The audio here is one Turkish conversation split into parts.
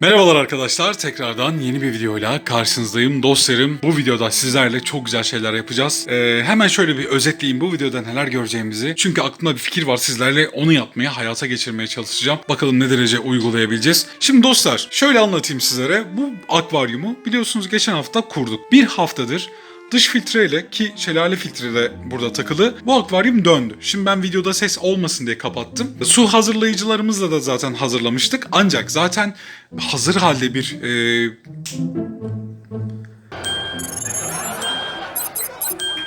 Merhabalar arkadaşlar. Tekrardan yeni bir videoyla karşınızdayım. Dostlarım bu videoda sizlerle çok güzel şeyler yapacağız. Ee, hemen şöyle bir özetleyeyim bu videoda neler göreceğimizi. Çünkü aklımda bir fikir var sizlerle onu yapmaya, hayata geçirmeye çalışacağım. Bakalım ne derece uygulayabileceğiz. Şimdi dostlar şöyle anlatayım sizlere. Bu akvaryumu biliyorsunuz geçen hafta kurduk. Bir haftadır Dış filtreyle ki şelale filtre de burada takılı bu akvaryum döndü. Şimdi ben videoda ses olmasın diye kapattım. Su hazırlayıcılarımızla da zaten hazırlamıştık. Ancak zaten hazır halde bir e,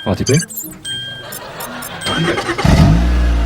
Fatih Bey.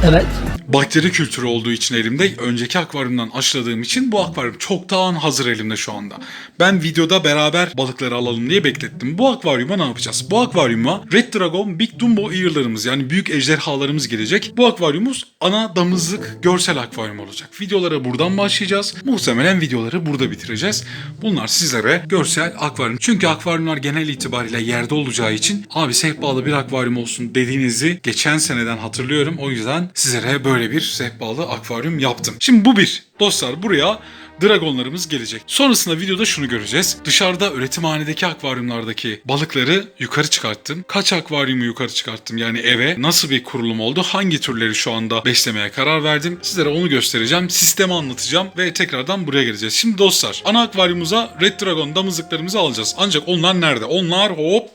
Evet. Bakteri kültürü olduğu için elimde önceki akvaryumdan aşıladığım için bu akvaryum çoktan hazır elimde şu anda. Ben videoda beraber balıkları alalım diye beklettim. Bu akvaryuma ne yapacağız? Bu akvaryuma Red Dragon Big Dumbo ear'larımız yani büyük ejderhalarımız gelecek. Bu akvaryumumuz ana damızlık görsel akvaryum olacak. Videolara buradan başlayacağız. Muhtemelen videoları burada bitireceğiz. Bunlar sizlere görsel akvaryum. Çünkü akvaryumlar genel itibariyle yerde olacağı için abi sehpalı bir akvaryum olsun dediğinizi geçen seneden hatırlıyorum. O yüzden sizlere böyle bir sehpalı akvaryum yaptım. Şimdi bu bir. Dostlar buraya dragonlarımız gelecek. Sonrasında videoda şunu göreceğiz. Dışarıda üretimhanedeki akvaryumlardaki balıkları yukarı çıkarttım. Kaç akvaryumu yukarı çıkarttım yani eve nasıl bir kurulum oldu? Hangi türleri şu anda beslemeye karar verdim? Sizlere onu göstereceğim. Sistemi anlatacağım ve tekrardan buraya geleceğiz. Şimdi dostlar ana akvaryumumuza Red Dragon damızlıklarımızı alacağız. Ancak onlar nerede? Onlar hop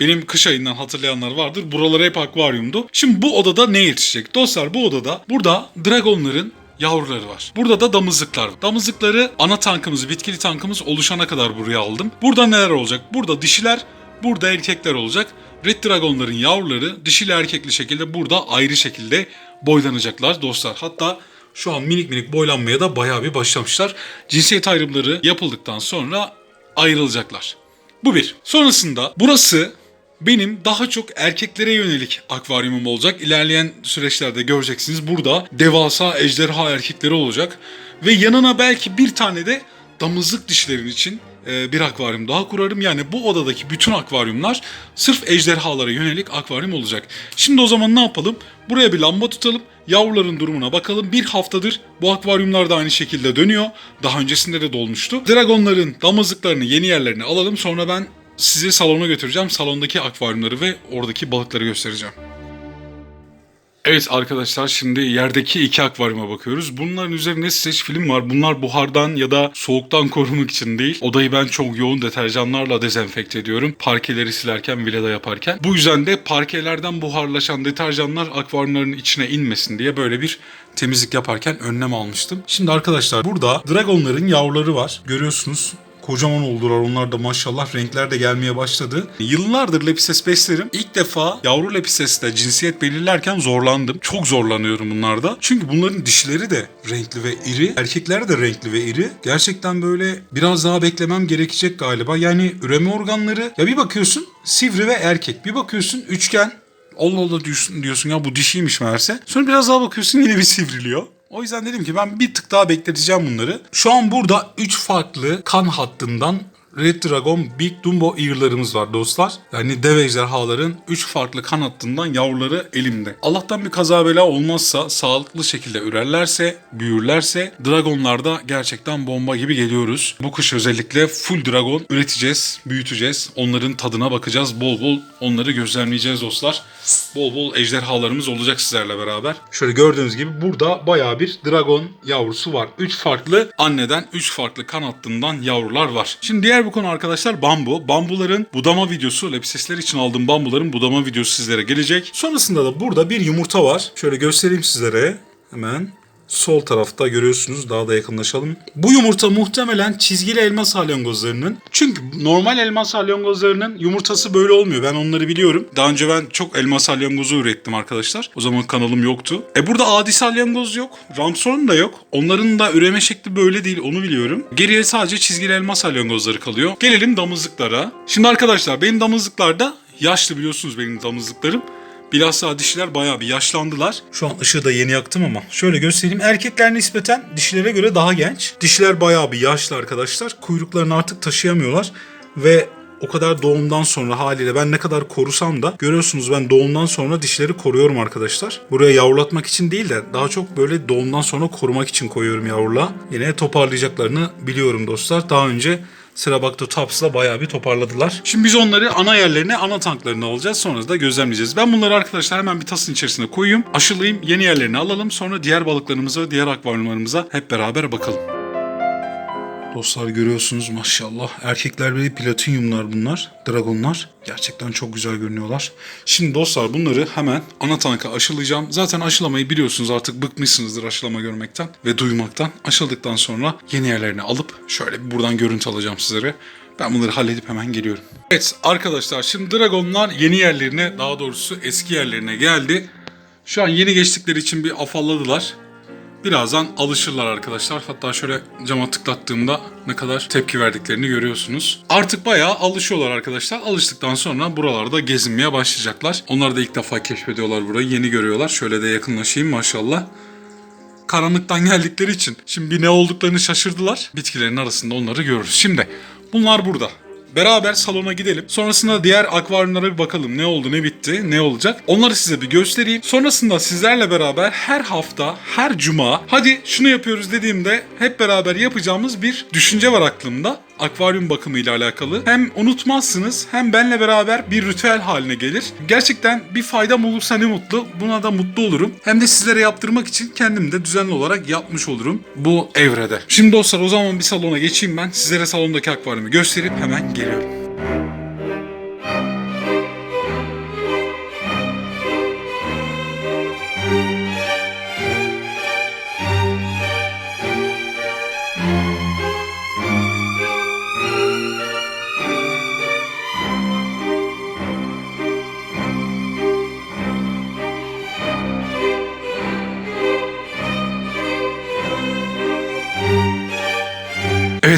benim kış ayından hatırlayanlar vardır. Buralar hep akvaryumdu. Şimdi bu odada ne yetişecek? Dostlar bu odada burada dragonların yavruları var. Burada da damızlıklar. var. Damızlıkları ana tankımız, bitkili tankımız oluşana kadar buraya aldım. Burada neler olacak? Burada dişiler, burada erkekler olacak. Red Dragon'ların yavruları dişili erkekli şekilde burada ayrı şekilde boylanacaklar dostlar. Hatta şu an minik minik boylanmaya da bayağı bir başlamışlar. Cinsiyet ayrımları yapıldıktan sonra ayrılacaklar. Bu bir. Sonrasında burası benim daha çok erkeklere yönelik akvaryumum olacak. İlerleyen süreçlerde göreceksiniz. Burada devasa ejderha erkekleri olacak. Ve yanına belki bir tane de damızlık dişlerin için e, bir akvaryum daha kurarım. Yani bu odadaki bütün akvaryumlar sırf ejderhalara yönelik akvaryum olacak. Şimdi o zaman ne yapalım? Buraya bir lamba tutalım. Yavruların durumuna bakalım. Bir haftadır bu akvaryumlar da aynı şekilde dönüyor. Daha öncesinde de dolmuştu. Dragonların damızlıklarını yeni yerlerine alalım. Sonra ben sizi salona götüreceğim. Salondaki akvaryumları ve oradaki balıkları göstereceğim. Evet arkadaşlar şimdi yerdeki iki akvaryuma bakıyoruz. Bunların üzerinde streç film var. Bunlar buhardan ya da soğuktan korumak için değil. Odayı ben çok yoğun deterjanlarla dezenfekte ediyorum. Parkeleri silerken, vilada yaparken. Bu yüzden de parkelerden buharlaşan deterjanlar akvaryumların içine inmesin diye böyle bir temizlik yaparken önlem almıştım. Şimdi arkadaşlar burada dragonların yavruları var. Görüyorsunuz kocaman oldular. Onlar da maşallah renkler de gelmeye başladı. Yıllardır Lepises beslerim. İlk defa yavru Lepises'te cinsiyet belirlerken zorlandım. Çok zorlanıyorum bunlarda. Çünkü bunların dişleri de renkli ve iri. Erkekler de renkli ve iri. Gerçekten böyle biraz daha beklemem gerekecek galiba. Yani üreme organları ya bir bakıyorsun sivri ve erkek. Bir bakıyorsun üçgen. Allah Allah diyorsun, diyorsun ya bu dişiymiş meğerse. Sonra biraz daha bakıyorsun yine bir sivriliyor. O yüzden dedim ki ben bir tık daha bekleteceğim bunları. Şu an burada 3 farklı kan hattından Red Dragon Big Dumbo ear'larımız var dostlar. Yani dev ejderhaların 3 farklı kan hattından yavruları elimde. Allah'tan bir kaza bela olmazsa, sağlıklı şekilde ürerlerse, büyürlerse dragonlarda gerçekten bomba gibi geliyoruz. Bu kış özellikle full dragon üreteceğiz, büyüteceğiz. Onların tadına bakacağız. Bol bol onları gözlemleyeceğiz dostlar. Bol bol ejderhalarımız olacak sizlerle beraber. Şöyle gördüğünüz gibi burada bayağı bir dragon yavrusu var. 3 farklı anneden 3 farklı kan hattından yavrular var. Şimdi diğer bir konu arkadaşlar bambu. Bambuların budama videosu, lepsesler için aldığım bambuların budama videosu sizlere gelecek. Sonrasında da burada bir yumurta var. Şöyle göstereyim sizlere. Hemen sol tarafta görüyorsunuz. Daha da yakınlaşalım. Bu yumurta muhtemelen çizgili elma salyangozlarının. Çünkü normal elma salyangozlarının yumurtası böyle olmuyor. Ben onları biliyorum. Daha önce ben çok elma salyangozu ürettim arkadaşlar. O zaman kanalım yoktu. E burada adi salyangoz yok. Ramson da yok. Onların da üreme şekli böyle değil onu biliyorum. Geriye sadece çizgili elma salyangozları kalıyor. Gelelim damızlıklara. Şimdi arkadaşlar benim damızlıklarda yaşlı biliyorsunuz benim damızlıklarım. Bilhassa dişiler bayağı bir yaşlandılar. Şu an ışığı da yeni yaktım ama şöyle göstereyim. Erkekler nispeten dişilere göre daha genç. Dişiler bayağı bir yaşlı arkadaşlar. Kuyruklarını artık taşıyamıyorlar ve o kadar doğumdan sonra haliyle ben ne kadar korusam da görüyorsunuz ben doğumdan sonra dişleri koruyorum arkadaşlar. Buraya yavrulatmak için değil de daha çok böyle doğumdan sonra korumak için koyuyorum yavruluğa. Yine toparlayacaklarını biliyorum dostlar. Daha önce Sırabakto Taps'la bayağı bir toparladılar. Şimdi biz onları ana yerlerine, ana tanklarına alacağız. Sonra da gözlemleyeceğiz. Ben bunları arkadaşlar hemen bir tasın içerisine koyayım. Aşılayayım, yeni yerlerini alalım. Sonra diğer balıklarımıza, diğer akvaryumlarımıza hep beraber bakalım. Dostlar görüyorsunuz maşallah. Erkekler böyle platinyumlar bunlar. Dragonlar. Gerçekten çok güzel görünüyorlar. Şimdi dostlar bunları hemen ana tanka aşılayacağım. Zaten aşılamayı biliyorsunuz artık bıkmışsınızdır aşılama görmekten ve duymaktan. Aşıladıktan sonra yeni yerlerini alıp şöyle buradan görüntü alacağım sizlere. Ben bunları halledip hemen geliyorum. Evet arkadaşlar şimdi Dragonlar yeni yerlerine daha doğrusu eski yerlerine geldi. Şu an yeni geçtikleri için bir afalladılar. Birazdan alışırlar arkadaşlar. Hatta şöyle cama tıklattığımda ne kadar tepki verdiklerini görüyorsunuz. Artık bayağı alışıyorlar arkadaşlar. Alıştıktan sonra buralarda gezinmeye başlayacaklar. Onlar da ilk defa keşfediyorlar burayı. Yeni görüyorlar. Şöyle de yakınlaşayım maşallah. Karanlıktan geldikleri için şimdi ne olduklarını şaşırdılar. Bitkilerin arasında onları görürüz. Şimdi bunlar burada. Beraber salona gidelim. Sonrasında diğer akvaryumlara bir bakalım. Ne oldu, ne bitti, ne olacak. Onları size bir göstereyim. Sonrasında sizlerle beraber her hafta, her cuma hadi şunu yapıyoruz dediğimde hep beraber yapacağımız bir düşünce var aklımda. Akvaryum bakımı ile alakalı. Hem unutmazsınız hem benle beraber bir ritüel haline gelir. Gerçekten bir faydam olursa ne mutlu. Buna da mutlu olurum. Hem de sizlere yaptırmak için kendim de düzenli olarak yapmış olurum bu evrede. Şimdi dostlar o zaman bir salona geçeyim ben. Sizlere salondaki akvaryumu gösterip hemen geliyorum.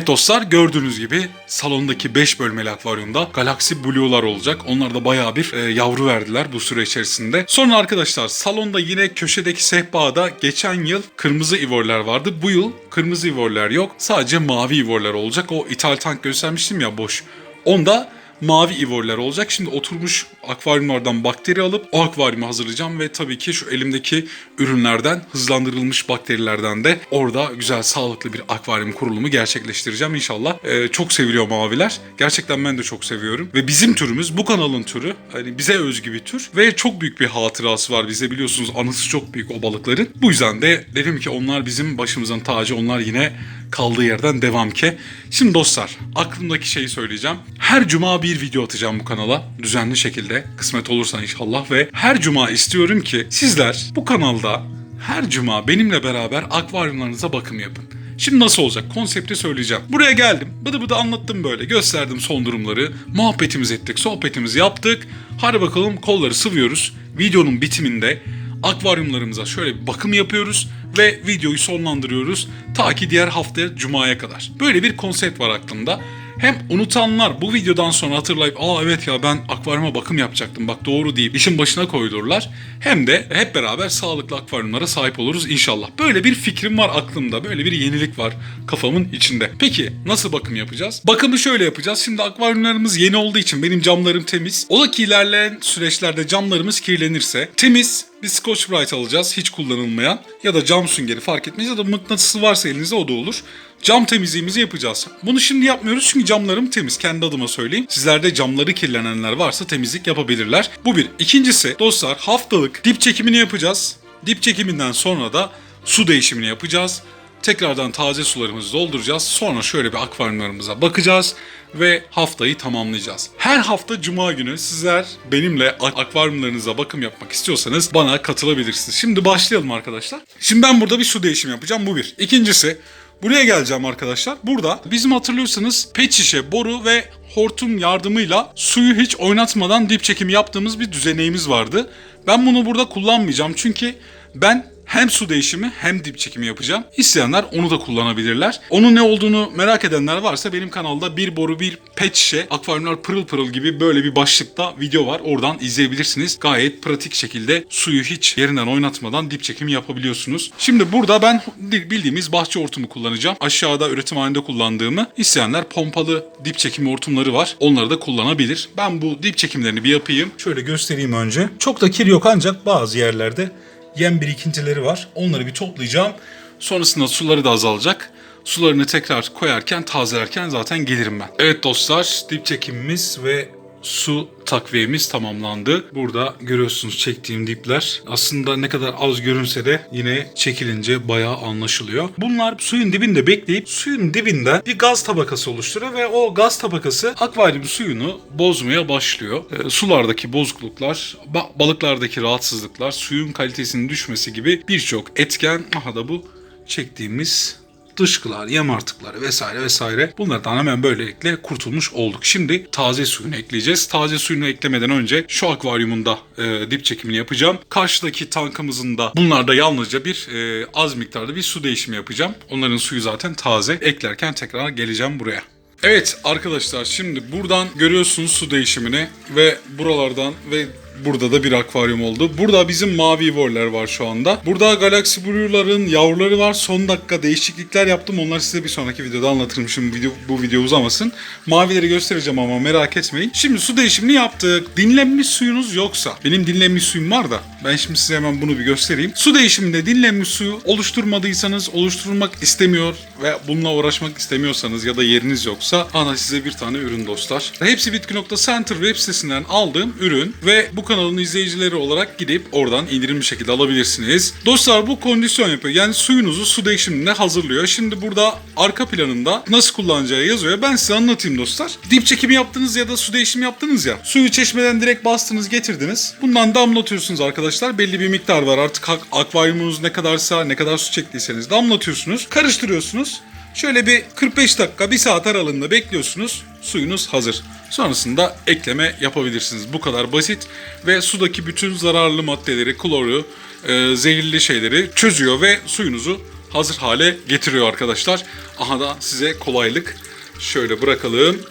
Dostlar gördüğünüz gibi salondaki 5 bölmeli akvaryumda Galaxy Blue'lar olacak. Onlar da bayağı bir e, yavru verdiler bu süre içerisinde. Sonra arkadaşlar salonda yine köşedeki sehpada geçen yıl kırmızı ivorlar vardı. Bu yıl kırmızı ivorlar yok. Sadece mavi ivorlar olacak. O ithal tank göstermiştim ya boş. Onda mavi ivorlar olacak. Şimdi oturmuş akvaryumlardan bakteri alıp o akvaryumu hazırlayacağım ve tabii ki şu elimdeki ürünlerden hızlandırılmış bakterilerden de orada güzel sağlıklı bir akvaryum kurulumu gerçekleştireceğim inşallah. Ee, çok seviliyor maviler. Gerçekten ben de çok seviyorum. Ve bizim türümüz bu kanalın türü. Hani bize özgü bir tür ve çok büyük bir hatırası var bize biliyorsunuz anısı çok büyük o balıkların. Bu yüzden de dedim ki onlar bizim başımızın tacı. Onlar yine kaldığı yerden devam ki. Şimdi dostlar aklımdaki şeyi söyleyeceğim. Her cuma bir video atacağım bu kanala düzenli şekilde kısmet olursa inşallah ve her cuma istiyorum ki sizler bu kanalda her cuma benimle beraber akvaryumlarınıza bakım yapın. Şimdi nasıl olacak? Konsepti söyleyeceğim. Buraya geldim. Bıdı bıdı anlattım böyle. Gösterdim son durumları. Muhabbetimizi ettik. Sohbetimizi yaptık. Hadi bakalım kolları sıvıyoruz. Videonun bitiminde akvaryumlarımıza şöyle bir bakım yapıyoruz ve videoyu sonlandırıyoruz ta ki diğer haftaya cumaya kadar. Böyle bir konsept var aklımda. Hem unutanlar bu videodan sonra hatırlayıp aa evet ya ben akvaryuma bakım yapacaktım bak doğru deyip işin başına koydurlar. Hem de hep beraber sağlıklı akvaryumlara sahip oluruz inşallah. Böyle bir fikrim var aklımda. Böyle bir yenilik var kafamın içinde. Peki nasıl bakım yapacağız? Bakımı şöyle yapacağız. Şimdi akvaryumlarımız yeni olduğu için benim camlarım temiz. Ola ki ilerleyen süreçlerde camlarımız kirlenirse temiz bir Scotch Brite alacağız hiç kullanılmayan ya da cam süngeri fark etmez ya da mıknatısı varsa elinizde o da olur. Cam temizliğimizi yapacağız. Bunu şimdi yapmıyoruz çünkü camlarım temiz. Kendi adıma söyleyeyim. Sizlerde camları kirlenenler varsa temizlik yapabilirler. Bu bir. İkincisi dostlar haftalık dip çekimini yapacağız. Dip çekiminden sonra da su değişimini yapacağız. Tekrardan taze sularımızı dolduracağız. Sonra şöyle bir akvaryumlarımıza bakacağız ve haftayı tamamlayacağız. Her hafta cuma günü sizler benimle ak- akvaryumlarınıza bakım yapmak istiyorsanız bana katılabilirsiniz. Şimdi başlayalım arkadaşlar. Şimdi ben burada bir su değişimi yapacağım. Bu bir. İkincisi Buraya geleceğim arkadaşlar. Burada bizim hatırlıyorsanız pet şişe, boru ve hortum yardımıyla suyu hiç oynatmadan dip çekimi yaptığımız bir düzeneğimiz vardı. Ben bunu burada kullanmayacağım çünkü ben hem su değişimi hem dip çekimi yapacağım. İsteyenler onu da kullanabilirler. Onun ne olduğunu merak edenler varsa benim kanalda bir boru bir pet şişe akvaryumlar pırıl pırıl gibi böyle bir başlıkta video var. Oradan izleyebilirsiniz. Gayet pratik şekilde suyu hiç yerinden oynatmadan dip çekimi yapabiliyorsunuz. Şimdi burada ben bildiğimiz bahçe hortumu kullanacağım. Aşağıda üretim halinde kullandığımı isteyenler pompalı dip çekimi hortumları var. Onları da kullanabilir. Ben bu dip çekimlerini bir yapayım. Şöyle göstereyim önce. Çok da kir yok ancak bazı yerlerde yem birikintileri var. Onları bir toplayacağım. Sonrasında suları da azalacak. Sularını tekrar koyarken, tazelerken zaten gelirim ben. Evet dostlar, dip çekimimiz ve su takviyemiz tamamlandı. Burada görüyorsunuz çektiğim dipler. Aslında ne kadar az görünse de yine çekilince bayağı anlaşılıyor. Bunlar suyun dibinde bekleyip suyun dibinde bir gaz tabakası oluşturuyor ve o gaz tabakası akvaryum suyunu bozmaya başlıyor. Ee, sulardaki bozukluklar, ba- balıklardaki rahatsızlıklar, suyun kalitesinin düşmesi gibi birçok etken aha da bu çektiğimiz dışkılar, yem artıkları vesaire vesaire bunlardan hemen böylelikle kurtulmuş olduk. Şimdi taze suyunu ekleyeceğiz. Taze suyunu eklemeden önce şu akvaryumunda e, dip çekimini yapacağım. Karşıdaki tankımızın da bunlarda yalnızca bir e, az miktarda bir su değişimi yapacağım. Onların suyu zaten taze. Eklerken tekrar geleceğim buraya. Evet arkadaşlar şimdi buradan görüyorsunuz su değişimini ve buralardan ve Burada da bir akvaryum oldu. Burada bizim mavi voller var şu anda. Burada Galaxy Blue'ların yavruları var. Son dakika değişiklikler yaptım. Onları size bir sonraki videoda anlatırım. Şimdi video, bu video uzamasın. Mavileri göstereceğim ama merak etmeyin. Şimdi su değişimini yaptık. Dinlenmiş suyunuz yoksa. Benim dinlenmiş suyum var da. Ben şimdi size hemen bunu bir göstereyim. Su değişiminde dinlenmiş suyu oluşturmadıysanız, oluşturmak istemiyor ve bununla uğraşmak istemiyorsanız ya da yeriniz yoksa ana size bir tane ürün dostlar. Hepsi Bitki.Center web sitesinden aldığım ürün ve bu kanalın izleyicileri olarak gidip oradan indirimli şekilde alabilirsiniz. Dostlar bu kondisyon yapıyor. Yani suyunuzu su değişimine hazırlıyor. Şimdi burada arka planında nasıl kullanacağı yazıyor. Ben size anlatayım dostlar. Dip çekimi yaptınız ya da su değişimi yaptınız ya. Suyu çeşmeden direkt bastınız getirdiniz. Bundan damlatıyorsunuz arkadaşlar. Belli bir miktar var. Artık ak- akvaryumunuz ne kadarsa ne kadar su çektiyseniz damlatıyorsunuz. Karıştırıyorsunuz. Şöyle bir 45 dakika, 1 saat aralığında bekliyorsunuz. Suyunuz hazır. Sonrasında ekleme yapabilirsiniz. Bu kadar basit ve sudaki bütün zararlı maddeleri, kloru, e, zehirli şeyleri çözüyor ve suyunuzu hazır hale getiriyor arkadaşlar. Aha da size kolaylık. Şöyle bırakalım.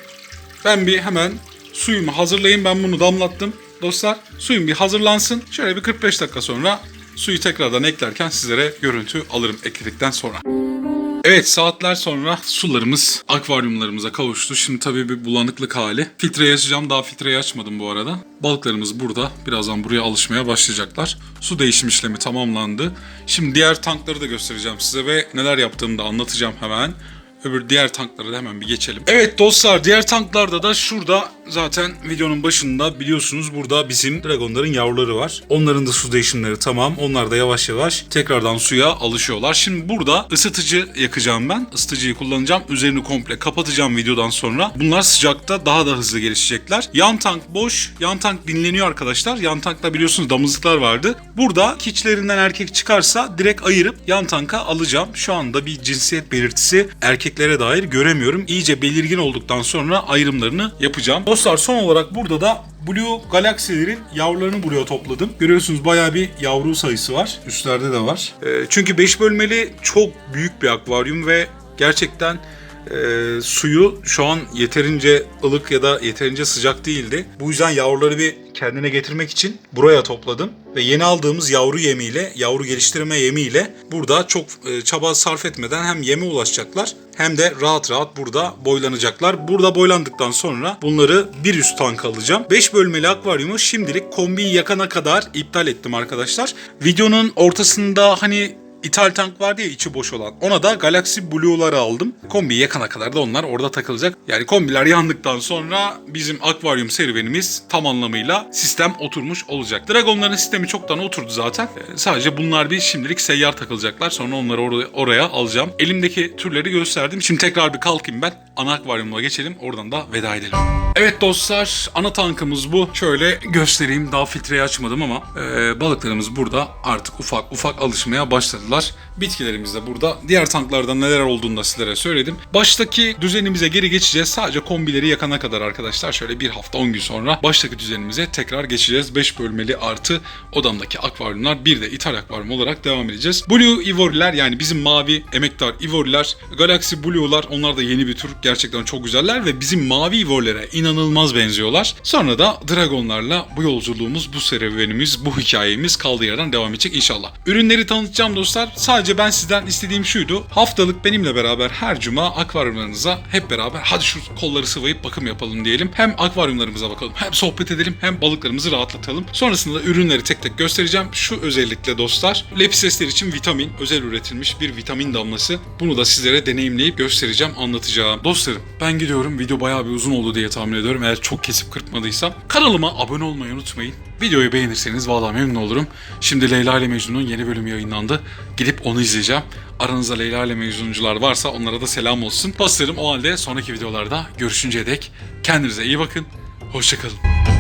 Ben bir hemen suyumu hazırlayayım. Ben bunu damlattım. Dostlar suyum bir hazırlansın. Şöyle bir 45 dakika sonra suyu tekrardan eklerken sizlere görüntü alırım ekledikten sonra. Evet saatler sonra sularımız akvaryumlarımıza kavuştu. Şimdi tabii bir bulanıklık hali. Filtreyi açacağım. Daha filtreyi açmadım bu arada. Balıklarımız burada. Birazdan buraya alışmaya başlayacaklar. Su değişim işlemi tamamlandı. Şimdi diğer tankları da göstereceğim size ve neler yaptığımı da anlatacağım hemen. Öbür diğer tanklara da hemen bir geçelim. Evet dostlar diğer tanklarda da şurada zaten videonun başında biliyorsunuz burada bizim dragonların yavruları var. Onların da su değişimleri tamam. Onlar da yavaş yavaş tekrardan suya alışıyorlar. Şimdi burada ısıtıcı yakacağım ben. Isıtıcıyı kullanacağım. Üzerini komple kapatacağım videodan sonra. Bunlar sıcakta daha da hızlı gelişecekler. Yan tank boş. Yan tank dinleniyor arkadaşlar. Yan tankta biliyorsunuz damızlıklar vardı. Burada kiçlerinden erkek çıkarsa direkt ayırıp yan tanka alacağım. Şu anda bir cinsiyet belirtisi erkeklere dair göremiyorum. İyice belirgin olduktan sonra ayrımlarını yapacağım. Dostlar son olarak burada da Blue Galaxy'lerin yavrularını buraya topladım. Görüyorsunuz bayağı bir yavru sayısı var. Üstlerde de var. Ee, çünkü 5 bölmeli çok büyük bir akvaryum ve gerçekten e, suyu şu an yeterince ılık ya da yeterince sıcak değildi. Bu yüzden yavruları bir kendine getirmek için buraya topladım. Ve yeni aldığımız yavru yemiyle, yavru geliştirme yemiyle burada çok e, çaba sarf etmeden hem yeme ulaşacaklar hem de rahat rahat burada boylanacaklar. Burada boylandıktan sonra bunları bir üst tank alacağım. 5 bölmeli akvaryumu şimdilik kombiyi yakana kadar iptal ettim arkadaşlar. Videonun ortasında hani İthal tank vardı ya içi boş olan. Ona da Galaxy Blue'ları aldım. Kombiyi yakana kadar da onlar orada takılacak. Yani kombiler yandıktan sonra bizim akvaryum serüvenimiz tam anlamıyla sistem oturmuş olacak. Dragonların sistemi çoktan oturdu zaten. Ee, sadece bunlar bir şimdilik seyyar takılacaklar. Sonra onları oraya, oraya alacağım. Elimdeki türleri gösterdim. Şimdi tekrar bir kalkayım ben. Ana akvaryumuna geçelim. Oradan da veda edelim. Evet dostlar ana tankımız bu. Şöyle göstereyim. Daha filtreyi açmadım ama e, balıklarımız burada artık ufak ufak alışmaya başladılar. Bitkilerimiz de burada. Diğer tanklarda neler olduğunu da sizlere söyledim. Baştaki düzenimize geri geçeceğiz. Sadece kombileri yakana kadar arkadaşlar. Şöyle bir hafta 10 gün sonra baştaki düzenimize tekrar geçeceğiz. 5 bölmeli artı odamdaki akvaryumlar. Bir de ithal akvaryum olarak devam edeceğiz. Blue Ivory'ler yani bizim mavi emektar Ivory'ler. Galaxy Blue'lar onlar da yeni bir tür. Gerçekten çok güzeller ve bizim mavi Ivory'lere inanılmaz benziyorlar. Sonra da Dragon'larla bu yolculuğumuz, bu serüvenimiz, bu hikayemiz kaldığı yerden devam edecek inşallah. Ürünleri tanıtacağım dostlar. Sadece ben sizden istediğim şuydu. Haftalık benimle beraber her cuma akvaryumlarınıza hep beraber hadi şu kolları sıvayıp bakım yapalım diyelim. Hem akvaryumlarımıza bakalım, hem sohbet edelim, hem balıklarımızı rahatlatalım. Sonrasında da ürünleri tek tek göstereceğim. Şu özellikle dostlar, lepisesler için vitamin, özel üretilmiş bir vitamin damlası. Bunu da sizlere deneyimleyip göstereceğim, anlatacağım. Dostlarım ben gidiyorum. Video bayağı bir uzun oldu diye tahmin ediyorum. Eğer çok kesip kırpmadıysam. Kanalıma abone olmayı unutmayın. Videoyu beğenirseniz valla memnun olurum. Şimdi Leyla ile Mecnun'un yeni bölümü yayınlandı. Gidip onu izleyeceğim. Aranızda Leyla ile Mecnuncular varsa onlara da selam olsun. Dostlarım o halde sonraki videolarda görüşünceye dek kendinize iyi bakın. Hoşçakalın.